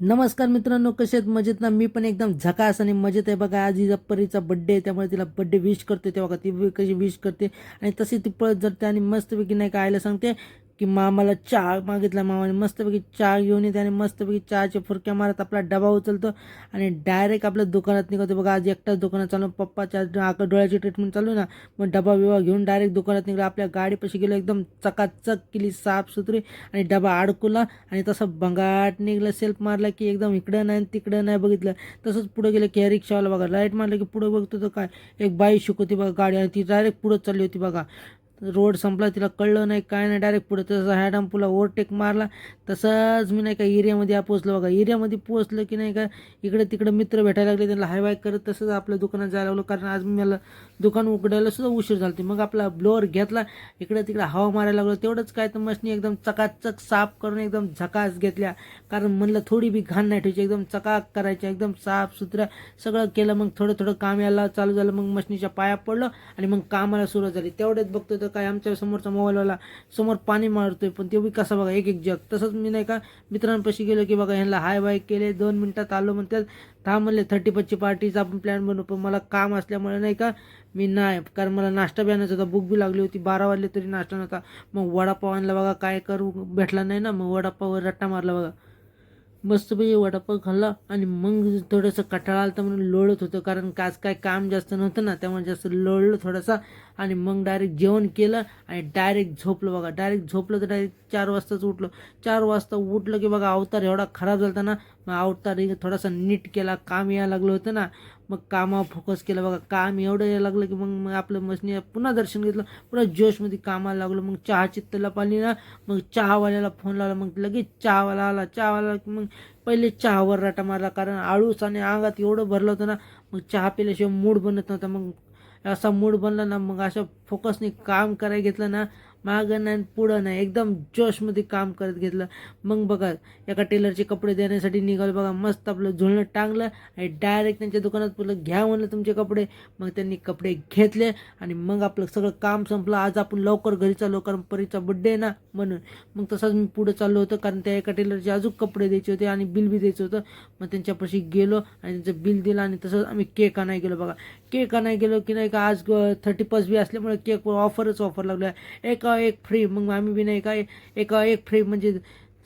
नमस्कार मित्रांनो कसे आहेत? मजेत ना? मी पण एकदम झकास आणि मजेत आहे. बघा आज हिचा परीचा बड्डे आहे त्यामुळे तिला बड्डे विश करते तेव्हा का ती कशी विश करते? आणि तशी ती पळत जाते आणि मस्तपैकी नाही का आईला सांगते की मामाला चहा मागितला मामाने मस्तपैकी चहा घेऊन येते आणि मस्तपैकी चहाच्या फुरक्या मारत आपला डबा उचलतो आणि डायरेक्ट आपल्या दुकानात निघतो. बघा आज एकटाच दुकानात चालू पप्पाच्या आक डोळ्याची ट्रीटमेंट चालू ना. मग डबा बिबा घेऊन डायरेक्ट दुकानात निघला. आपल्या गाडीपाशी गेलो एकदम चकाचक केली साफसुथरी आणि डबा अडकुला आणि तसं बंगाट निघलं सेल्फ मारला की एकदम इकडं नाही तिकडं नाही बघितलं. तसंच पुढे गेलं की रिक्षावाला बघा लाइट मारलं की पुढे बघतो तर काय? एक बाई शिकवती बघा गाडी आणि ती डायरेक्ट पुढं चालली होती बघा. रोड संपला तिला कळलं नाही काय नाही डायरेक्ट पुढे तसं ह्या डंपूला ओव्हरटेक मारला. तसंच मी नाही का एरियामध्ये पोचलो बघा. एरियामध्ये पोचलं की नाही का इकडे तिकडे मित्र भेटायला लागले त्यांना हाय वाय करत तसंच आपल्या दुकानात जायला लागलो. कारण आज मला दुकान उघडायला सुद्धा उशीर झाला मग आपला ब्लोअर घेतला इकडे तिकडे हवा मारायला लागलो. तेवढंच काय तर मशनी एकदम चकाचक साफ करून एकदम झकास घेतल्या. कारण म्हणलं थोडी बी घाण नाही ठेवायची एकदम चकाक करायची एकदम साफ सुथरा सगळं केलं. मग थोडं थोडं काम यायला चालू झालं. मग मशनीच्या पाया पडलं आणि मग कामाला सुरुवात झाली. तेवढ्यात बघतो तर काय आमच्या समोरचा मोबाईलवाला समोर पाणी मारतोय पण ते बी कसा बघा एक एक जग. तसंच मी नाही का मित्रांपाशी गेलो की बघा ह्यांना हाय बाय केले दोन मिनटात आलो म्हणतात थांब म्हणले थर्टी फर्स्टची पार्टीचा आपण प्लॅन बनवू पण मला काम असल्यामुळे नाही का मी नाही कारण मला नाश्ता बी आणायचा होता बुक बी लागली होती बारा वाजले तरी नाश्ता नव्हता. मग वडापाव आणला बघा काय करू भेटला नाही ना मग वडापाववर रट्टा मारला बघा. मस्तपैकी वडापाव खाल्ला आणि मग थोडंसं कटाळा आलं तर म्हणून लोळत होतं. कारण काच काय काम जास्त नव्हतं ना त्यामुळे जास्त लोळलं थोडासा. आणि मग डायरेक्ट जेवण केलं आणि डायरेक्ट झोपलं बघा. डायरेक्ट झोपलं तर डायरेक्ट चार वाजताच उठलं. चार वाजता उठलं की बघा अवतार एवढा खराब झाला ना मग अवतार थोडासा नीट केला काम यायला लागलं होतं ना मग कामावर फोकस केलं. बघा काम एवढं यायला लागलं की मग मग आपलं मशनी पुन्हा दर्शन घेतलं पुन्हा जोशमध्ये कामाला लागलो. मग चहाची चित्तला पाणी ना मग चहावाल्याला फोन लावला. मग लगेच चहावाला आला. चहावाला की मग पहिले चहावर राटा मारला. कारण आळूस आणि अंगात एवढं भरलं होतं ना मग चहा पिल्याशिवाय मूड बनत नव्हता. मग असा मूड बनला ना मग अशा फोकसने काम करायला घेतलं ना मागं नाही पुढं नाही एकदम जोशमध्ये काम करत घेतलं. मग बघा एका टेलरचे कपडे देण्यासाठी निघालं बघा. मस्त आपलं झुळणं टांगलं आणि डायरेक्ट त्यांच्या दुकानात बोललं घ्या म्हणलं तुमचे कपडे. मग त्यांनी कपडे घेतले आणि मग आपलं सगळं काम संपलं. आज आपण लवकर घरी चाललो कारण परीचा बड्डे आहे ना म्हणून. मग तसंच मी पुढं चाललो होतं कारण त्या एका टेलरचे अजून कपडे द्यायचे होते आणि बिल बी द्यायचं होतं. मग त्यांच्यापाशी गेलो आणि त्यांचं बिल दिलं आणि तसंच आम्ही केक आणाय गेलो बघा. केक आणाय गेलो की नाही का आज थर्टी फर्स्ट बी असल्यामुळे केकवर ऑफरच ऑफर लागलो आहे एक एक फ्री मग आम्ही बी एका काय एका एक फ्री म्हणजे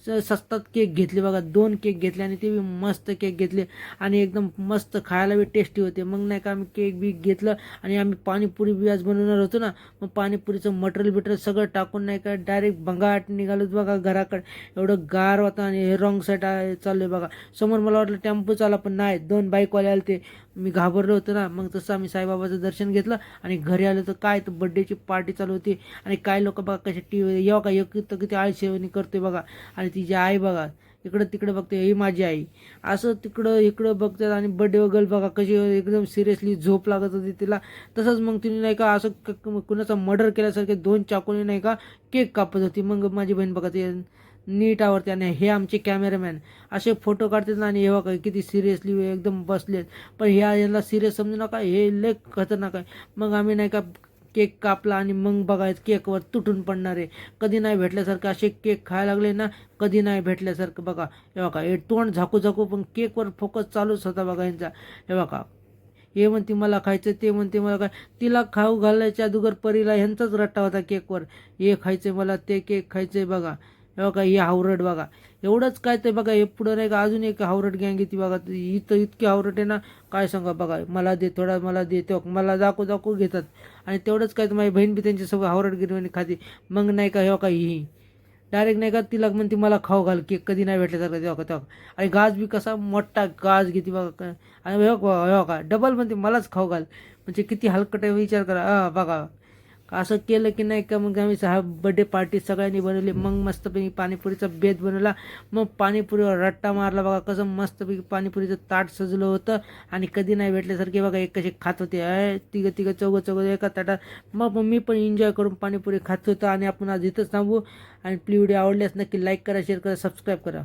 स्वस्तात केक घेतले बघा दोन केक घेतले आणि ते बी मस्त केक घेतले आणि एकदम मस्त खायला बी टेस्टी होते. मग नाही का आम्ही केक बी घेतलं आणि आम्ही पाणीपुरी बी आज बनवणार होतो ना मग पाणीपुरीचं मटेरियल बिटरल सगळं टाकून नाही का डायरेक्ट भंगाट निघालो बघा घराकडे. एवढं गार होतं आणि हे रॉंग साईड चाललं बघा. समोर मला वाटलं टेम्पो चाला पण नाही दोन बाईकवाले आले ते. मी घाबरलो होतो ना मग तसं आम्ही साईबाबाचं दर्शन घेतलं आणि घरी आलो तर काय तर बड्डेची पार्टी चालू होती. आणि काय लोक बघा कसे टी व्ही येऊ का एक तर किती आळशेवणी करतोय बघा. आणि तिची आई बघा. इकडं तिकडं बघते ही माझी आई. असं तिकडं इकडं बघतात आणि बड्डे वगैरे बघा कशी एकदम सिरियसली झोप लागत होती तिला. तसंच मग तिने नाही का असं कुणाचा मर्डर केल्यासारखे दोन चाकूने नाही का केक कापत होती. मग माझी बहीण बघा ते नीट आवडते आणि हे आमचे कॅमेरामॅन असे फोटो काढतात आणि हे बघा किती सिरियसली एकदम बसलेत. पण ह्या यांना सिरियस समजू नका हे लय खतरनाक आहे. मग आम्ही नाही का केक कापला आणि मग बघायचं केकवर तुटून पडणार आहे. कधी नाही भेटल्यासारखं असे केक खायला लागले ना कधी नाही भेटल्यासारखं बघा. हे बघा हे तोंड झाकू झाकू पण केकवर फोकस चालूच होता बघा यांचा. हे बघा हे म्हणते मला खायचं ते म्हणते मला काय तिला खाऊ घालायच्या अगोदर परीला ह्यांचाच रट्टा होता केकवर. हे खायचं मला ते केक खायचं बघा. हे बघा हे हावरट बघा. एवढंच काय ते बघा हे पुढं नाही का अजून एक हावरट गँग येते बघा इथं इतकी हावरट आहे ना काय सांगा बघा मला दे थोडा मला दे तो मला दाखव दाखव घेतात. आणि तेवढंच काय तर माझी बहीण बी त्यांच्यासोबत हावरट गिरवणी खाते. मग नाही का हे का ही डायरेक्ट नाही का तिला म्हणते मला खाऊ घाल केक कधी नाही भेटल्यासारखं तेव्हा तेव्हा. आणि गाज बी कसा मोठा गाज घेते बघा आणि हे का डबल म्हणते मलाच खाऊ घाल. म्हणजे किती हलकट आहे विचार करा. बघा. असं केलं की नाही का? मग आम्ही सहा बड्डे पार्टी सगळ्यांनी बनवली. मग मस्तपैकी पाणीपुरीचा बेत बनवला. मग पाणीपुरीवर रट्टा मारला बघा. कसं मस्तपैकी पाणीपुरीचं ताट सजलं होतं. आणि कधी नाही भेटल्यासारखे बघा एक कसे खात होते. अय तिघं तिघं चौघं चौघं एका ताटात. मग मग मी पण एन्जॉय करून पाणीपुरी खात होतं. आणि आपण आज इथंच थांबू. आणि प्ली व्हिडिओ आवडल्यास नक्की लाईक करा शेअर करा सबस्क्राईब करा.